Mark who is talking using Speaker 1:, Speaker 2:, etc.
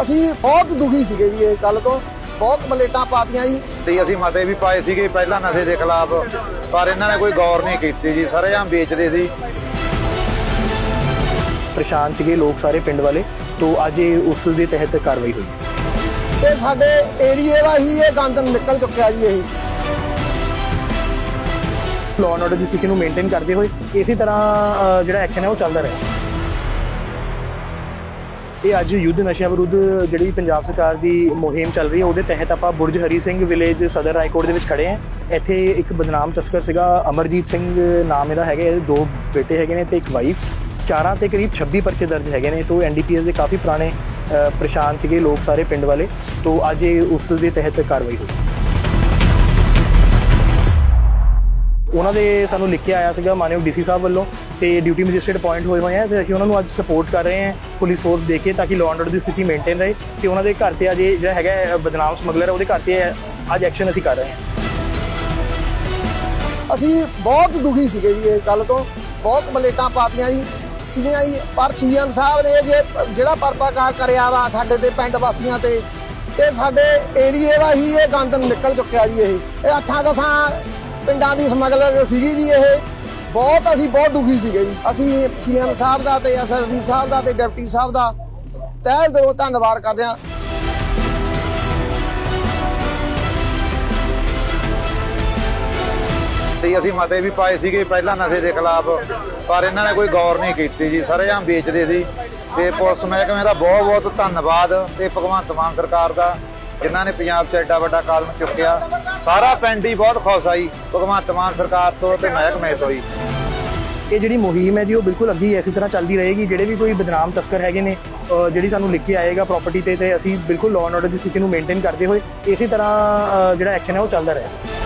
Speaker 1: ਅਸੀਂ ਬਹੁਤ ਦੁਖੀ ਸੀਗੇ ਜੀ ਇਹ ਗੱਲ ਤੋਂ। ਬਹੁਤ ਮਲੇਟਾਂ ਪਾਤੀਆਂ ਜੀ।
Speaker 2: ਤੇ ਅਸੀਂ ਮਤੇ ਵੀ ਪਾਏ ਸੀਗੇ ਪਹਿਲਾਂ ਨਸ਼ੇ ਦੇ ਖਿਲਾਫ ਪਰ ਇਹਨਾਂ ਨੇ ਕੋਈ ਗੌਰ ਨਹੀਂ ਕੀਤੀ ਜੀ ਸਰੇਆਮ ਵੇਚਦੇ ਸੀ।
Speaker 3: ਪਰੇਸ਼ਾਨ ਸੀਗੇ ਲੋਕ ਸਾਰੇ ਪਿੰਡ ਵਾਲੇ ਤੋਂ ਅੱਜ ਇਹ ਉਸ ਦੇ ਤਹਿਤ ਕਾਰਵਾਈ ਹੋਈ।
Speaker 1: ਤੇ ਸਾਡੇ ਏਰੀਏ ਦਾ ਹੀ ਇਹ ਗੰਦ ਨਿਕਲ ਚੁੱਕਿਆ ਜੀ ਇਹ।
Speaker 3: ਲਾਅ ਐਂਡ ਆਰਡਰ ਦੀ ਸਥਿਤੀ ਨੂੰ ਮੇਨਟੇਨ ਕਰਦੇ ਹੋਏ ਇਸੇ ਤਰ੍ਹਾਂ ਅ, ਜਿਹੜਾ ਐਕਸ਼ਨ ਹੈ ਉਹ ਚੱਲਦਾ ਰਿਹਾ। ਇਹ ਅੱਜ ਯੁੱਧ ਨਸ਼ਿਆਂ ਵਿਰੁੱਧ ਜਿਹੜੀ ਪੰਜਾਬ ਸਰਕਾਰ ਦੀ ਮੁਹਿੰਮ ਚੱਲ ਰਹੀ ਹੈ ਉਹਦੇ ਤਹਿਤ ਆਪਾਂ ਬੁਰਜ ਹਰੀ ਸਿੰਘ ਵਿਲੇਜ ਸਦਰ ਰਾਏਕੋਟ ਦੇ ਵਿੱਚ ਖੜੇ ਹਾਂ। ਇੱਥੇ ਇੱਕ ਬਦਨਾਮ ਤਸਕਰ ਸੀਗਾ ਅਮਰਜੀਤ ਸਿੰਘ ਨਾਮ ਇਹਦਾ ਹੈਗਾ ਇਹਦੇ ਦੋ ਬੇਟੇ ਹੈਗੇ ਨੇ ਤੇ ਇੱਕ ਵਾਈਫ ਚਾਰਾਂ ਤੇ ਕਰੀਬ 26 ਪਰਚੇ ਦਰਜ ਹੈਗੇ ਨੇ ਤੋਂ ਐਨਡੀਪੀਐਸ ਦੇ ਕਾਫੀ ਪੁਰਾਣੇ ਅ, ਪਰੇਸ਼ਾਨ ਸੀਗੇ ਲੋਕ ਸਾਰੇ ਪਿੰਡ ਵਾਲੇ। ਤੋਂ ਅੱਜ ਇਹ ਉਸ ਦੇ ਤਹਿਤ ਕਾਰਵਾਈ ਹੋਈ। ਉਹਨਾਂ ਦੇ ਸਾਨੂੰ ਲਿਖ ਕੇ ਆਇਆ ਸੀਗਾ ਮਾਨਯੋਗ ਡੀਸੀ ਸਾਹਿਬ ਵੱਲੋਂ ਤੇ ਡਿਊਟੀ ਮੈਜਿਸਟ੍ਰੇਟ ਅਪਾਇੰਟ ਹੋਏ ਹੋਏ ਆ ਤੇ ਅਸੀਂ ਉਹਨਾਂ ਨੂੰ ਅੱਜ ਸਪੋਰਟ ਕਰ ਰਹੇ ਹਾਂ ਪੁਲਿਸ ਫੋਰਸ ਦੇ ਕੇ ਤਾਂ ਕਿ ਲਾਅ ਐਂਡ ਆਰਡਰ ਦੀ ਸਥਿਤੀ ਮੇਨਟੇਨ ਰਹੇ ਤੇ ਉਹਨਾਂ ਦੇ ਘਰ ਤੇ ਅੱਜ ਇਹ ਜਿਹੜਾ ਹੈਗਾ ਬਦਨਾਮ ਸਮਗਲਰ ਹੈ ਉਹਦੇ ਘਰ ਤੇ ਅੱਜ ਐਕਸ਼ਨ ਅਸੀਂ ਕਰ ਰਹੇ ਹਾਂ।
Speaker 1: ਅਸੀਂ ਬਹੁਤ ਦੁਖੀ ਸੀਗੇ ਜੀ ਇਹ ਗੱਲ ਤੋਂ। ਬਹੁਤ ਮਲੇਟਾਂ ਪਾਤੀਆਂ ਜੀ। ਸੀਗੀਆਂ ਜੀ, ਪਰ ਸੀਐਮ ਸਾਹਿਬ ਨੇ ਜੇ ਜਿਹੜਾ ਪਰਪਾਕਾਰ ਕਰਿਆ ਵਾ ਸਾਡੇ ਤੇ ਪਿੰਡ ਵਾਸੀਆਂ ਤੇ ਤੇ ਸਾਡੇ ਏਰੀਏ ਦਾ ਹੀ ਇਹ ਗੰਦ ਨਿਕਲ ਚੁੱਕਿਆ ਜੀ ਇਹ। ਇਹ ਅੱਠਾਂ ਦਸਾਂ ਪਿੰਡਾਂ ਦੀ ਸਮਗਲਰ ਸੀਗੀ ਜੀ ਇਹ। ਬਹੁਤ ਅਸੀਂ ਬਹੁਤ ਦੁਖੀ ਸੀਗੇ ਜੀ। ਅਸੀਂ ਸੀਐਮ ਸਾਹਿਬ ਦਾ ਤੇ ਐਸਐਸਪੀ ਸਾਹਿਬ ਦਾ ਤੇ ਡਿਪਟੀ ਸਾਹਿਬ ਦਾ ਤਹਿ ਦਿਲੋਂ ਧੰਨਵਾਦ ਕਰਦੇ ਹਾਂ।
Speaker 2: ਤੇ ਅਸੀਂ ਮਤੇ ਵੀ ਪਾਏ ਸੀਗੇ ਪਹਿਲਾਂ ਨਸ਼ੇ ਦੇ ਖਿਲਾਫ, ਪਰ ਇਹਨਾਂ ਨੇ ਕੋਈ ਗੌਰ ਨਹੀਂ ਕੀਤੀ ਜੀ। ਸਰੇਆਮ ਵੇਚਦੇ ਸੀ। ਤੇ ਪੁਲਿਸ ਮਹਿਕਮੇ ਦਾ ਬਹੁਤ ਬਹੁਤ ਧੰਨਵਾਦ ਤੇ ਭਗਵੰਤ ਮਾਨ ਸਰਕਾਰ ਦਾ। ਜਿਨ੍ਹਾਂ ਨੇ ਪੰਜਾਬ 'ਚ ਐਡਾ ਵੱਡਾ ਕਦਮ ਚੁੱਕਿਆ, ਸਾਰਾ ਪਿੰਡ ਹੀ ਬਹੁਤ ਖੁਸ਼ ਆਈ ਭਗਵੰਤ ਮਾਨ ਸਰਕਾਰ ਤੋਂ ਤੇ ਮਹਿਕਮੇ ਤੋਂ ਹੀ
Speaker 3: ਇਹ ਜਿਹੜੀ ਮੁਹਿੰਮ ਹੈ ਜੀ, ਉਹ ਬਿਲਕੁਲ ਅੱਗੇ ਇਸੇ ਤਰ੍ਹਾਂ ਚੱਲਦੀ ਰਹੇਗੀ, ਜਿਹੜੇ ਵੀ ਕੋਈ ਬਦਨਾਮ ਤਸਕਰ ਹੈਗੇ ਨੇ ਜਿਹੜੀ ਸਾਨੂੰ ਲਿਖ ਕੇ ਆਏਗਾ ਪ੍ਰਾਪਰਟੀ ਤੇ ਤੇ ਅਸੀਂ ਬਿਲਕੁਲ ਲਾਅ ਐਂਡ ਆਰਡਰ ਦੀ ਸਥਿਤੀ ਨੂੰ ਮੇਨਟੇਨ ਕਰਦੇ ਹੋਏ ਇਸੇ ਤਰ੍ਹਾਂ ਜਿਹੜਾ ਐਕਸ਼ਨ ਹੈ ਉਹ ਚੱਲਦਾ ਰਹੇ।